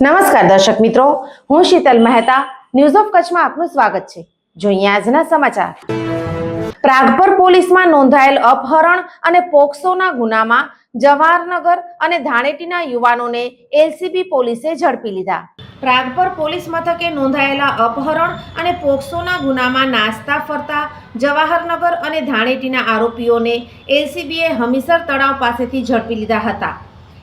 નમસ્કાર દર્શક મિત્રો, હું શીતલ મહેતા ન્યૂઝ ઓફ કચ્છમાં આપનું સ્વાગત છે. જોઈએ આજના સમાચાર. પ્રાગપર પોલીસમાં નોંધાયેલ અપહરણ અને પોક્સોના ગુનામાં જવાહરનગર અને ધાણેટીના યુવાનોને એલસીબી પોલીસે ઝડપી લીધા. પ્રાગપર પોલીસ મથકે નોંધાયેલા અપહરણ અને પોક્સોના ગુનામાં નાસ્તા ફરતા જવાહરનગર અને ધાણેટીના આરોપીઓને એલસીબીએ હમીસર તળાવ પાસેથી ઝડપી લીધા હતા.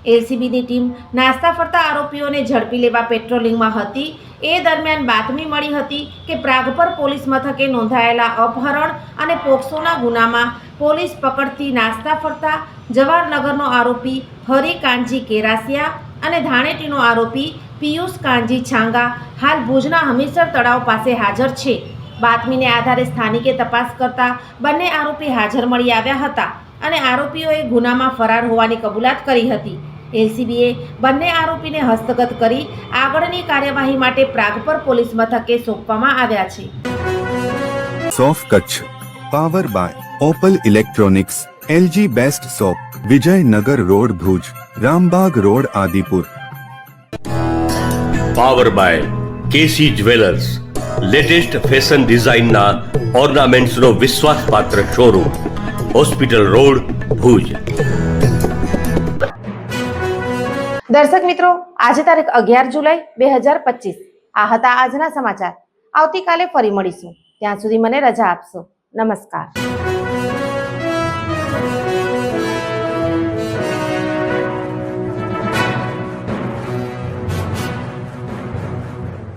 એલસીબીની ટીમ નાસ્તા ફરતા આરોપીઓને ઝડપી લેવા પેટ્રોલિંગમાં હતી. એ દરમિયાન બાતમી મળી હતી કે પ્રાગપર પોલીસ મથકે નોંધાયેલા અપહરણ અને પોક્સોના ગુનામાં પોલીસ પકડતી નાસ્તા ફરતા જવાહરનગરનો આરોપી હરિ કાંજી કેરાસિયા અને ધાણેટીનો આરોપી પિયુષ કાંજી છાંગા હાલ ભુજના હમીરસર તળાવ પાસે હાજર છે. બાતમીને આધારે સ્થાનિકે તપાસ કરતા બંને આરોપી હાજર મળી આવ્યા હતા અને આરોપીઓએ ગુનામાં ફરાર હોવાની કબૂલાત કરી હતી. એલસીબીએ બંને આરોપીને હસ્તગત કરી આગળની કાર્યવાહી માટે પ્રાગપર પોલીસ મથકે સોંપવામાં આવ્યા છે. સોફ Kutch. Power by Opal electronics LG best shop Vijaynagar road Bhuj Rambagh road Adipur. Power by KC jewellers latest fashion ડિઝાઇનના ઓર્નામેન્ટ્સનો વિશ્વાસપાત્ર શોરૂમ હોસ્પિટલ રોડ ભુજ. દર્શક મિત્રો, આજે તારીખ અગિયાર જુલાઈ બે હજાર પચીસ. આ હતા આજના સમાચાર. આવતીકાલે ફરી મળીશું. ત્યાં સુધી મને રજા આપશો. નમસ્કાર.